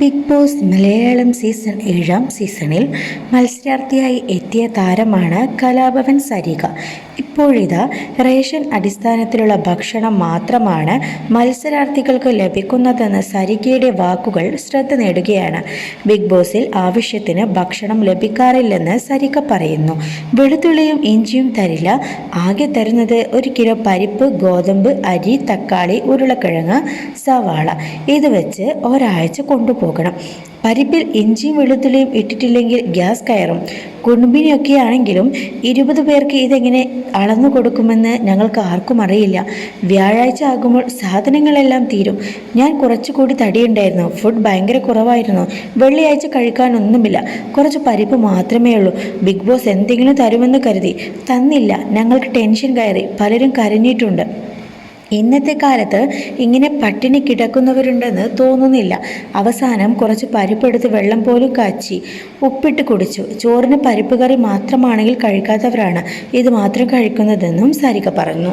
Big boss Malayalam season ഏഴാം സീസണിൽ മത്സരാർത്ഥിയായി എത്തിയ താരമാണ് കലാഭവൻ സരിക ഇപ്പോഴിതാ റേഷൻ അടിസ്ഥാനത്തിലുള്ള ഭക്ഷണം മാത്രമാണ് മത്സരാർത്ഥികൾക്ക് ലഭിക്കുന്നതെന്ന സരികയുടെ വാക്കുകൾ ശ്രദ്ധ നേടുകയാണ്. ബിഗ് ബോസിൽ ആവശ്യത്തിന് ഭക്ഷണം ലഭിക്കാറില്ലെന്ന് സരിക പറയുന്നു. വെളുത്തുള്ളിയും ഇഞ്ചിയും തരില്ല. ആകെ തരുന്നത് ഒരു കിലോ പരിപ്പ് ഗോതമ്പ് അരി തക്കാളി ഉരുളക്കിഴങ്ങ് സവാള. ഇത് വെച്ച് ഒരാഴ്ച കൊണ്ടുപോകണം. പരിപ്പിൽ ഇഞ്ചിയും വെളുത്തുള്ളിയും ഇട്ടിട്ടില്ലെങ്കിൽ ഗ്യാസ് കയറും. കുടുംബിനിയൊക്കെ ആണെങ്കിലും ഇരുപത് പേർക്ക് ഇതെങ്ങനെ അളന്നു കൊടുക്കുമെന്ന് ഞങ്ങൾക്ക് ആർക്കും അറിയില്ല. വ്യാഴാഴ്ച ആകുമ്പോൾ സാധനങ്ങളെല്ലാം തീരും. ഞാൻ കുറച്ചുകൂടി തടിയുണ്ടായിരുന്നു. ഫുഡ് ഭയങ്കര കുറവായിരുന്നു. വെള്ളിയാഴ്ച കഴിക്കാനൊന്നുമില്ല. കുറച്ച് പരിപ്പ് മാത്രമേ ഉള്ളൂ. ബിഗ് ബോസ് എന്തെങ്കിലും തരുമെന്ന് കരുതി. തന്നില്ല. ഞങ്ങൾക്ക് ടെൻഷൻ കയറി. പലരും കരഞ്ഞിട്ടുണ്ട്. ഇന്നത്തെ കാലത്ത് ഇങ്ങനെ പട്ടിണി കിടക്കുന്നവരുണ്ടെന്ന് തോന്നുന്നില്ല. അവസാനം കുറച്ച് പരിപ്പെടുത്ത് വെള്ളം പോലും കാച്ചി ഉപ്പിട്ട് കുടിച്ചു. ചോറിന് പരിപ്പ് കറി മാത്രമാണെങ്കിൽ കഴിക്കാത്തവരാണ് ഇത് മാത്രം കഴിക്കുന്നതെന്നും സാരിക പറഞ്ഞു.